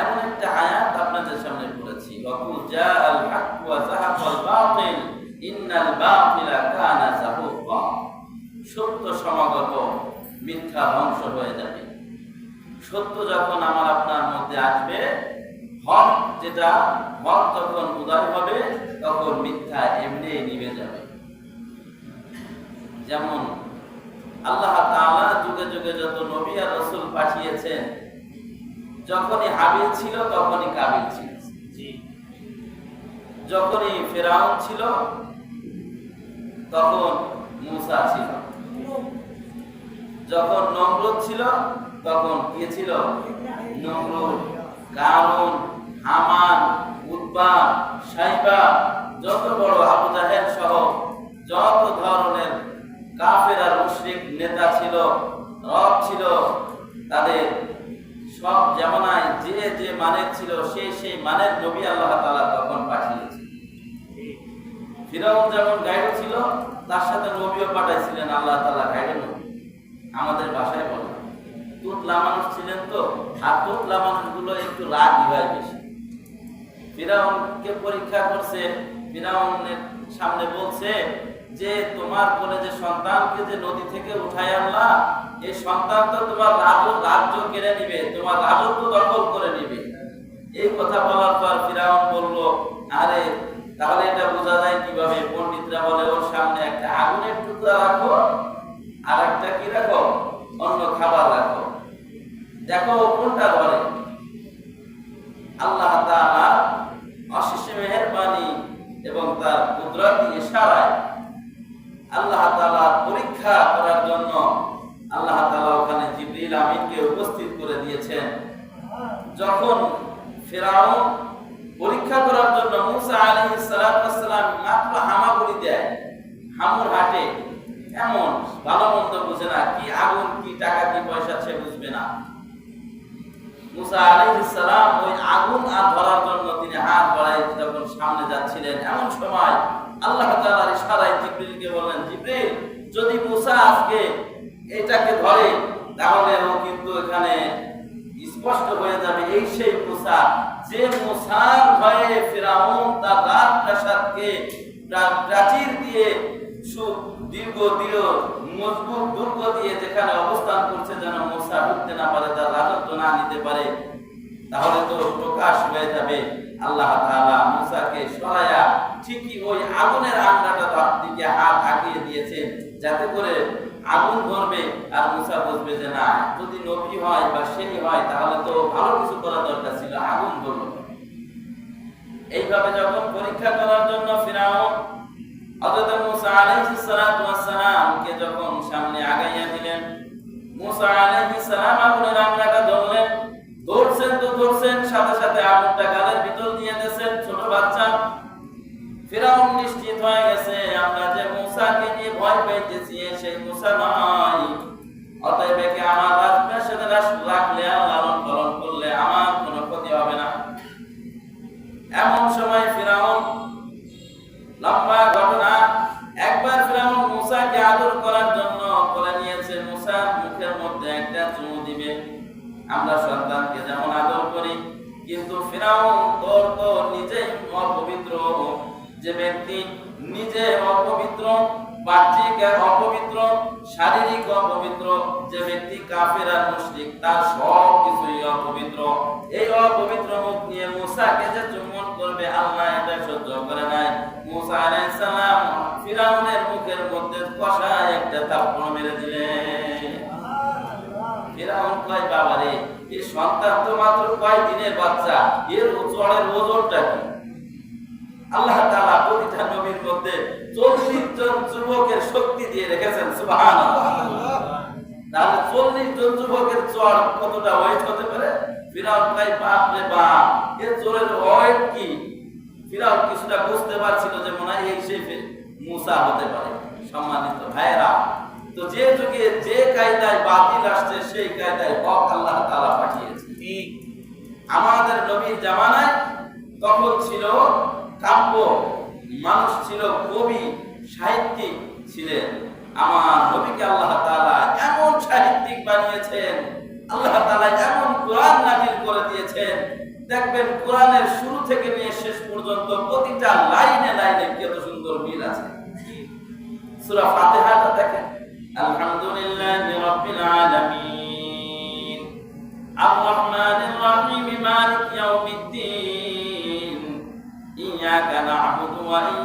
এমন একটা আয়াত আপনাদের সামনে পড়েছি ওয়াকুল জাআল হক ওয়া যাহাকাল বাতিল, ইন্নাল বাতিলা কানা যাহুকা সত্য সমাগত, মিথ্যা ধ্বংস হয়ে যাবে। সত্য যখন আমার আপনার মধ্যে আসবে, হক যেটা, হক যখন উদয় হবে, তখন মিথ্যা এমনি নিভে যাবে। যেমন আল্লাহ তাআলা যুগে যুগে যত নবী আর রাসূল পাঠিয়েছেন যখনই হাবিল ছিল, তখনই কাবিল ছিল। যখনই ফেরাউন ছিল, তখন মুসা ছিল। যখন নমরুদ ছিল, তখন কে ছিল? নমরুদ। কারুন হামান উদ্বা সাইবা, যত বড় আবু জাহেল সহ যত ধরনের কাফের আর মুশরিক নেতা ছিল, রব ছিল, তাদের সব জামানায় যে যে মানের ছিল সেই সেই মানের নবী আল্লাহ তাআলা তখন পাঠিয়েছে ফিরাউন যেমন গাইড ছিল, তার সাথে নবীও পাঠাইছিলেন আল্লাহ নবী আমাদের ভাষায় বলে। তুতলা মানুষ ছিলেন তো, আর তুতলা মানুষগুলো একটু রাগই হয় বেশি। ফিরাউনকে পরীক্ষা করছে, ফিরাউনের সামনে বলছে যে, তোমার কোলে যে সন্তানকে যে নদী থেকে উঠায় আনলা এই সন্তান তো তোমার কেড়ে নিবে, তোমার রাজত্ব দখল করে নিবে। এই কথা বলার পর ফিরাউন বলল, আরে, তাহলে এটা বোঝা যায় কীভাবে? বলে, ওর সামনে একটা আগুনের টুকরা রাখো, আর একটা কি রাখো? অন্য খাবার রাখো। দেখো, কোনটা আল্লাহ তাআলা অশেষ মেহেরবানি এবং তার কুদরতি ইশারায় আল্লাহ তাআলা পরীক্ষা করার জন্য দিয়েছেন যখন ফেরাউন পরীক্ষা করার জন্য মুসা আলাইহিস সালাম মাত্র হামাগুড়ি দেয়, হামুর হাটে, এমন ভালো মন্দ বুঝে না, কি আগুন, কি টাকা, কি পয়সা সে বুঝবে না। মুসা আলাইহিস সালাম ওই আগুন আর ধরার জন্য তিনি হাত বাড়াই যখন সামনে যাচ্ছিলেন, এমন সময় আল্লাহ তাআলার ইশারায় জিবরিলকে বললেন, জিবরিল, যদি মুসা আজকে এটাকে ধরে তাহলে ও কিন্তু এখানে স্পষ্ট হয়ে যাবে, এই সেই মুসা। যে মুসার ভয়ে ফিরাউন তার রাত প্রাসাদকে প্রাচীর দিয়ে দীর্ঘ, দৃঢ়, মজবুত দুর্গ দিয়ে যেখানে অবস্থান করছে যেন মুসা ঢুকতে না পারে, তার রাজত্ব না নিতে পারে, তাহলে তো প্রকাশ হয়ে যাবে। আল্লাহ তাআলা মুসাকে ঠিকই ওই আগুনের আঙ্গাটা তার দিকে হাত আগিয়ে দিয়েছেন যাতে করে আগুন ধরবে আর মুসা বুঝবে যে না যদি নবী হয় বা সেই হয়, তাহলে তো ভালো কিছু করা দরকার ছিল, আগুন ধরলো। এইভাবে যখন পরীক্ষা করার জন্য হযরত মুসা আলাইহিস যখন সামনে আগাইয়া দিলেন আলাইহিস সালাম আগুনের ধরলেন, ধরছেন তো ধরছেন, সাথে সাথে আগুনটা গালের ভিতর দিয়ে দিয়েছেন, ছোট বাচ্চা। ফেরাউন নিশ্চিত হয়ে গেছে, আমরা যে মুসাকে নিয়ে ভয় পাইতেছি সেই মুসা নয়। এমন সময় ফিরাউন লম্বা ঘটনা। একবার ফিরাউন মুসাকে আদর করার জন্য বলে নিয়েছে, মুসা, মুখের মধ্যে একটা চুমু দিবে। আমরা সন্তানকে যেমন আদর করি, কিন্তু ফিরাউন তোর তো নিজেই অপবিত্র। যে ব্যক্তি নিজে অপবিত্র বাহ্যিক অপবিত্র, শারীরিক অপবিত্র, যে ব্যক্তি কাফের আর মুশরিক, তার সব কিছুই অপবিত্র। এই অপবিত্র মুখ নিয়ে মুসাকে যে চুম্বন করবে, আল্লাহ এটা সহ্য করে নাই। মুসা আলাইহিস সালাম ফিরাউনের মুখের মধ্যে কষা একটা থাপ্পড় মেরে দিলেন। ফিরাউন কয়, বাবারে এই সন্তান তো মাত্র কয় দিনের বাচ্চা? এর চড়ের ওজনটা কি? আল্লাহ তাআলা প্রতিটা নবীর মধ্যে 40 জন যুবকের শক্তি দিয়ে রেখেছেন সুবহানাল্লাহ। তাহলে 40 জন যুবকের চড় কতটা ওয়েট হতে পারে? ফিরাউন কয় বাপ রে বাপ এর চোরের ওয়েট কি? ফিরাউন কিছুটা বুঝতে পারছিল যে মনে হয় এই সেই মুসা হতে পারে সম্মানিত ভাইয়েরা। তো যে যুগে যে কায়দায় বাতিল আসছে সেই কায়দায় হক আল্লাহ তাআলা পাঠিয়েছে। আমাদের নবীর জামানায় তখন ছিল কাব্য, মানুষ ছিল কবি, সাহিত্যিক ছিলেন। আমার নবীকে আল্লাহ তাআলা এমন সাহিত্যিক বানিয়েছেন, আল্লাহ তাআলা এমন কোরআন নাযিল করে দিয়েছেন। দেখবেন কোরআনের শুরু থেকে নিয়ে শেষ পর্যন্ত প্রতিটা লাইনে লাইনে কত সুন্দর মিল আছে। সূরা ফাতিহাটা দেখেন। আলহামদুলিল্লাহি রাব্বিল আলামিন। আর রহমানির vai.